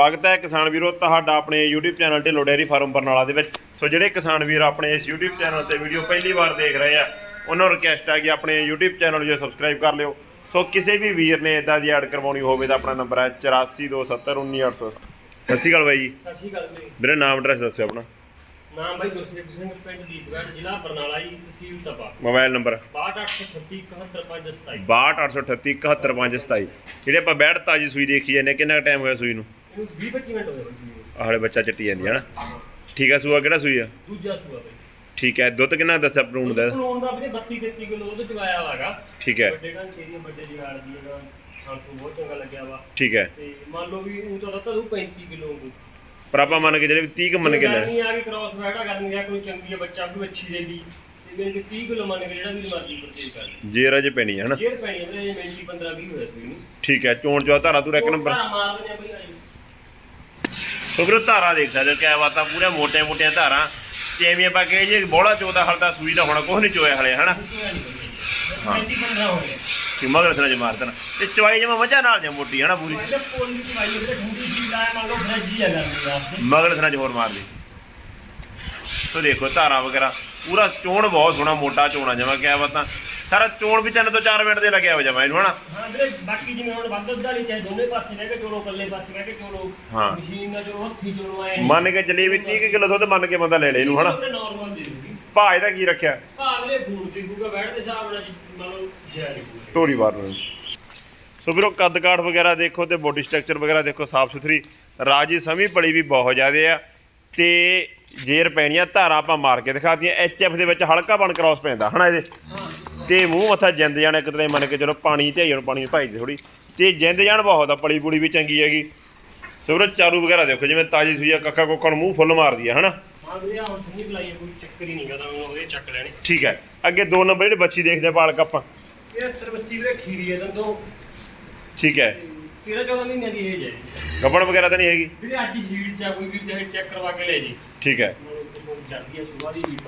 ਸਵਾਗਤ ਹੈ ਕਿਸਾਨ ਵੀਰੋ ਤੁਹਾਡਾ ਆਪਣੇ YouTube channel Dhillon dairy farm Barnala ਦੇ ਵਿੱਚ। ਸੋ ਜਿਹੜੇ ਕਿਸਾਨ ਵੀਰ ਆਪਣੇ ਇਸ YouTube ਚੈਨਲ ਤੇ ਵੀਡੀਓ ਪਹਿਲੀ ਵਾਰ ਦੇਖ ਰਹੇ ਆ ਉਹਨਾਂ ਨੂੰ ਰਿਕਵੈਸਟ ਹੈ ਕਿ ਆਪਣੇ YouTube ਚੈਨਲ ਨੂੰ ਜੋ ਸਬਸਕ੍ਰਾਈਬ ਕਰ ਲਿਓ। ਸੋ ਕਿਸੇ ਵੀ ਵੀਰ ਨੇ ਇਦਾਂ ਦੀ ਐਡ ਕਰਵਾਉਣੀ ਹੋਵੇ ਤਾਂ ਆਪਣਾ ਨੰਬਰ ਹੈ 8427191800 ਸਤਿ ਸ਼੍ਰੀ ਅਕਾਲ ਬਾਈ ਜੀ। ਸਤਿ ਸ਼੍ਰੀ ਅਕਾਲ ਜੀ ਵੀਰੇ ਨਾਮ ਐਡਰੈਸ ਦੱਸਿਓ ਆਪਣਾ। ਨਾਮ ਬਾਈ ਗੁਰਸੇਵ ਸਿੰਘ ਪਿੰਡ ਦੀਪਗੜ੍ਹ ਜ਼ਿਲ੍ਹਾ ਬਰਨਾਲਾ ਜੀ ਤਹਿਸੀਲ ਤਪਾ। ਮੋਬਾਈਲ ਨੰਬਰ 6283371527 6283717527 ਜਿਹੜੇ ਆਪਾਂ ਬੈਠ ਤਾਜੀ ਸੂਈ ਦੇਖੀ ਜਾਂਦੇ ਕਿੰਨਾ ਟਾਈਮ ਹੋਇਆ ਸੂਈ ਨੂੰ? 20 25 ਮਿੰਟ ਹੋਏ ਬਾਈ ਜੀ ਆਹਲੇ ਬੱਚਾ ਚੱਟੀ ਜਾਂਦੀ ਹੈ ਨਾ। ਠੀਕ ਹੈ ਸੂਆ ਕਿਹੜਾ ਸੂਈ ਆ? ਦੂਜਾ ਸੂਆ ਬਾਈ। ਠੀਕ ਹੈ ਦੁੱਧ ਕਿੰਨਾ ਦੱਸਿਆ ਭਰੂਣ ਦਾ? ਹੁਣ ਦਾ ਵੀਰੇ 32 33 ਕਿਲੋ ਉਹਦੇ ਚ ਆਇਆ ਵਾਗਾ ਠੀਕ ਹੈ। ਵੱਡੇ ਕਾਂ ਚੇਰੀਆਂ ਵੱਡੇ ਜਗਾੜ ਦੀ ਇਹਦਾ ਸਾਨੂੰ ਬਹੁਤ ਚੰਗਾ ਲੱਗਿਆ ਵਾ। ਠੀਕ ਹੈ। ਤੇ ਮੰਨ ਲਓ ਵੀ ਉਹ ਤਾਂ ਤਾਂ 35 ਕਿਲੋ ਨੂੰ ਪਰ ਆਪਾਂ ਮੰਨ ਕੇ ਜਿਹੜੇ 30 ਕੁ ਮੰਨ ਕੇ ਲੈ ਨਹੀਂ ਆ ਕੇ ਕ੍ਰਾਸ ਬੈਠਾ ਕਰਨੀ ਆ ਕੋਈ ਚੰਗੀ ਆ ਬੱਚਾ ਕੋਈ ਅੱਛੀ ਦੇ ਦੀ ਤੇ ਮੇਰੇ 30 ਕਿਲੋ ਮੰਨ ਕੇ ਜਿਹੜਾ ਵੀ ਮਰਜ਼ੀ ਪਰਚੇਜ ਕਰ ਲਈ ਅਜੇ ਪੈਣੀ ਹੈ ਹਨਾ? ਜੇਰ ਪੈਣੀ ਵੀਰੇ ਇਹ ਮਿੰਟੀ 15 20 ਹੋਇਆ ਸੀ ਠੀਕ ਹੈ ਚੋਣ ਚੋ ਧਾਰਾ ਤੂੰ ਇੱਕ ਨੰਬਰ। ਮਾਰ ਦਿੰਦੇ ਆ ਬਈ ਆਈ। ਸੋ ਵੀਰੋ ਧਾਰਾ ਦੇਖ ਸਕਦੇ ਹੋ ਕਿਆ ਬਾਤਾਂ ਪੂਰੇ ਮੋਟੇ ਮੋਟੀਆਂ ਧਾਰਾਂ। ਤੇ ਐਵੇਂ ਆਪਾਂ ਕਹੇ ਜੇ ਬੋਲਾ ਚੋਦਾ ਹਲਦਾ ਸੂਈ ਦਾ ਹੋਣਾ ਕੁਝ ਨਹੀਂ ਚੋਇਆ ਹਲੇ ਹਨਾ? ਹਾਂ। ਮਿੰਟੀ 15 ਹੋ ਗਿਆ ਕਿ ਮਗਰ ਸਨਾ ਜ ਮਾਰ ਦੇਣਾ ਤੇ ਚਵਾਈ ਜਮਾ ਮੱਝਾਂ ਨਾਲ ਜਾਂ ਮੋਟੀ ਹਨਾ ਪੂਰੀ? ਮਗਰ ਸਨਾ ਜ ਹੋਰ ਮਾਰ ਦੇ ਸੋ ਦੇਖੋ ਧਾਰਾ ਵਗੈਰਾ ਪੂਰਾ ਚੋਣ ਬਹੁਤ ਸੋਹਣਾ ਮੋਟਾ ਚੋਣਾ ਜਮਾ ਕਿਆ ਬਾਤਾਂ ਸਾਰਾ ਚੋਣ ਵੀ ਤਿੰਨ ਤੋਂ 4 ਮਿੰਟ ਦੇ ਲੱਗਿਆ ਹੋ ਜਮਾ ਇਹਨੂੰ ਹਨਾ? ਹਾਂ ਵੀਰੇ ਬਾਕੀ ਜਿਵੇਂ ਹੁਣ ਵੱਧ ਦੁੱਧ ਵਾਲੀ ਚਾਹੇ ਦੋਨੇ ਪਾਸੇ ਲੈ ਕੇ ਚੋਲੋ ਕੱਲੇ ਪਾਸੇ ਲੈ ਕੇ ਚੋਲੋ ਹਾਂ। ਮਸ਼ੀਨ ਨਾਲ ਚੋਲੋ ਹੱਥੀ ਚੋਲੋ ਆਏ ਮੰਨ ਕੇ ਚੱਲੀ ਵੀ 30 ਕਿਲੋ ਦੁੱਧ ਮੰਨ ਕੇ ਬੰਦਾ ਲੈ ਲੈ ਇਹਨੂੰ ਹਨਾ? ਨਾਰਮਲ ਦੇ ਦੂਗੀ ਭਾਅ ਇਹਦਾ ਕੀ ਰੱਖਿਆ? ਭਾਅ ਵੀਰੇ ਫੂਡ ਤੇ ਗੂਗਾ ਬੈਠ ਦੇ ਹਿਸਾਬ ਨਾਲ ਜੀ ਮੰਨ ਲਓ ਜੈ ਦੀ ਟੋਰੀ ਬਾਰ ਨੂੰ। ਸੋ ਵੀਰੋ ਕੱਦ ਕਾਠ ਵਗੈਰਾ ਦੇਖੋ ਤੇ ਬੋਡੀ ਸਟਰਕਚਰ ਵਗੈਰਾ ਦੇਖੋ ਸਾਫ਼ ਸੁਥਰੀ। ਰਾਜੀ ਸਮੀ ਪੜੀ ਵੀ ਬਹੁਤ ਜ਼ਿਆਦੇ ਆ। ਤੇ ਜੇਰ ਪੈਣੀਆਂ ਧਾਰਾਂ ਆਪਾਂ ਮਾਰ ਕੇ ਦਿਖਾਤੀਆਂ ਐਫ ਦੇ ਵਿੱਚ ਹਲਕਾ ਬਣ ਕ੍ਰਾਸ ਪੈਂਦਾ ਹਨਾ ਇਹਦੇ? ਹਾਂ। ਤੇ ਮੂੰਹ ਮੱਥਾ ਜਿੰਦ ਜਾਣ ਇੱਕ ਤਰ੍ਹਾਂ ਮੰਨ ਕੇ ਚਲੋ ਪਾਣੀ ਤੇ ਨੂੰ ਪਾਣੀ ਭਾਈ ਥੋੜੀ ਤੇ ਜਿੰਦ ਜਾਣ ਬਹੁਤ ਆ ਪੜੀ ਪੁੜੀ ਵੀ ਚੰਗੀ ਹੈਗੀ। ਸੋ ਵੀਰੋ ਚਾਰੂ ਵਗੈਰਾ ਦੇਖੋ ਜਿਵੇਂ ਤਾਜੀ ਸੂਈ ਆ ਕੱਕਾ ਨੂੰ ਮੂੰਹ ਫੁੱਲ ਮਾਰਦੀ ਆ ਹਨਾ? ਠੀਕ ਹੈ ਅੱਗੇ ਦੋ ਨੰਬਰ ਜਿਹੜੇ ਬੱਚੀ ਦੇਖਦੇ ਆ ਪਾਲਕ ਆਪਾਂ। ਇਹ ਸਰਵਿਸੀ ਵੀਰੇ ਖੀਰੀ ਹੈ ਦੰਦੋਂ ਠੀਕ ਹੈ 13 14 ਮਹੀਨਿਆਂ ਦੀ ਏਜ ਹੈ ਗੱਬੜ ਵਗੈਰਾ ਤਾਂ ਨਹੀਂ ਹੈਗੀ? ਵੀਰੇ ਅੱਜ ਹੀਟ ਚ ਕੋਈ ਵੀ ਚਾਹੇ ਚੈੱਕ ਕਰਵਾ ਕੇ ਲੈ ਜੀ। ਠੀਕ ਹੈ। ਮਤਲਬ ਹੈ ਸੁਬਾਹ ਦੀ ਹੀਟ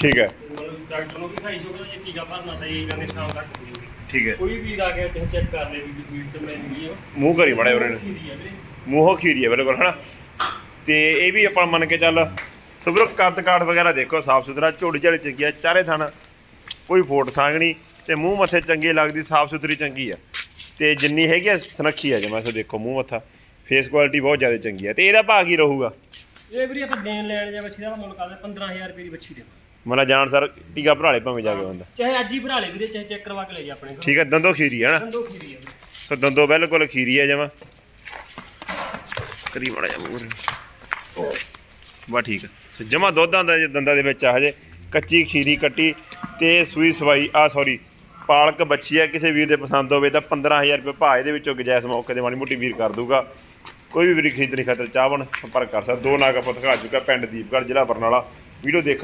ਠੀਕ ਹੈ। ਮਤਲਬ ਡਾਕਟਰ ਨੂੰ ਵੀ ਖਾਈ ਸ਼ੋਗਾ ਜੇ ਟੀਕਾ ਭਰਨਾ ਤਾਂ ਇਹ ਕਹਿੰਦੇ ਸ਼ਾਮ ਤੱਕ ਹੋ ਜਾਊਗੀ ਠੀਕ ਹੈ। ਕੋਈ ਵੀ ਆ ਕੇ ਤੇ ਚੈੱਕ ਕਰ ਲੈ ਵੀ ਹੀਟ ਤੇ ਮੈਂ ਨਹੀਂ ਹੈ ਮੂੰਹ ਕਰੀ ਮੜਾ। ਖੀਰੀ ਹੈ ਵੀਰੇ। ਮੂੰਹੋਂ ਖੀਰੀ ਹੈ ਬਿਲਕੁਲ ਹਨਾ? ਤੇ ਇਹ ਵੀ ਆਪਾਂ ਮੰਨ ਕੇ ਚੱਲ ਸੋ ਵੀਰੋ ਕੱਦ ਕਾਠ ਵਗੈਰਾ ਦੇਖੋ ਸਾਫ਼ ਸੁਥਰਾ ਝੋੜੀ ਝਾੜੀ ਚੰਗੀ ਆ ਚਾਰੇ ਥਣ ਕੋਈ ਫੋਟ ਸਾਂਗਣੀ ਤੇ ਮੂੰਹ ਮੱਥੇ ਚੰਗੇ ਲੱਗਦੀ ਸਾਫ਼ ਸੁਥਰੀ ਚੰਗੀ ਆ। ਤੇ ਜਿੰਨੀ ਹੈਗੀ ਸੁਨੱਖੀ ਆ ਜਮਾ ਸੋ ਦੇਖੋ ਮੂੰਹ ਮੱਥਾ। ਫੇਸ ਕੁਆਲਿਟੀ ਬਹੁਤ ਜ਼ਿਆਦਾ ਚੰਗੀ ਆ ਤੇ ਇਹਦਾ ਭਾਅ ਕੀ ਰਹੂਗਾ? ਇਹ ਵੀਰੇ ਆਪਾਂ ਦੇਣ ਲੈਣ ਜਾਂ ਬੱਚੀ ਦਾ ਮੁੱਲ ਕਰਦੇ 15000 ਰੁਪਏ ਦੀ ਬੱਚੀ ਦੇ ਮਤਲਬ ਜਾਣ ਸਰ ਟੀਕਾ ਭਰਾਲੇ ਭਾਵੇਂ ਜਾ ਕੇ ਬੰਦਾ ਚਾਹੇ ਅੱਜ ਹੀ ਭਰਾ ਲੈ ਵੀਰੇ ਚਾਹੇ ਚੈੱਕ ਕਰਵਾ ਕੇ ਲੈ ਜਾ ਆਪਣੇ ਕੋਲ। ਠੀਕ ਹੈ ਦੰਦੋ ਖੀਰੀ ਹੈ ਨਾ? ਦੰਦੋ ਖੀਰੀ ਹੈ ਵੀਰੇ। ਸੋ ਦੰਦੋ ਬਿਲਕੁਲ ਖੀਰੀ ਹੈ ਜਮਾ। ਕਰੀ ਮਾੜਾ ਜਾ ਬਾ ਠੀਕ ਹੈ ਜਮਾ ਦੁੱਧਾਂ ਦਾ ਜੇ ਦੰਦਾਂ ਦੇ ਵਿੱਚ ਆ ਹਜੇ। ਕੱਚੀ ਖੀਰੀ ਕੱਟੀ ਤੇ ਸੂਈ ਸਵਾਈ ਆ ਸੌਰੀ ਪਾਲਕ ਬੱਚੀ ਹੈ ਕਿਸੇ ਵੀਰ ਦੇ ਪਸੰਦ ਹੋਵੇ ਤਾਂ 15000 ਰੁਪਏ ਭਾਅ ਇਹਦੇ ਵਿੱਚੋਂ ਗਜੈਸ ਮੌਕੇ ਦੇ ਮਾੜੀ ਮੋਟੀ ਵੀਰ ਕਰ ਦੂਗਾ। ਕੋਈ ਵੀ ਵੀਰ ਖਰੀਦਣੀ ਖਾਤਰ ਚਾਹਵਣ ਸੰਪਰਕ ਕਰ ਸਕਦਾ। ਦੋ ਨਾਗ ਆਪਾਂ ਦਿਖਾ ਚੁੱਕਾ, ਪਿੰਡ ਦੀਪਗੜ੍ਹ, ਜ਼ਿਲ੍ਹਾ ਬਰਨਾਲਾ। ਵੀਡੀਓ ਦੇਖ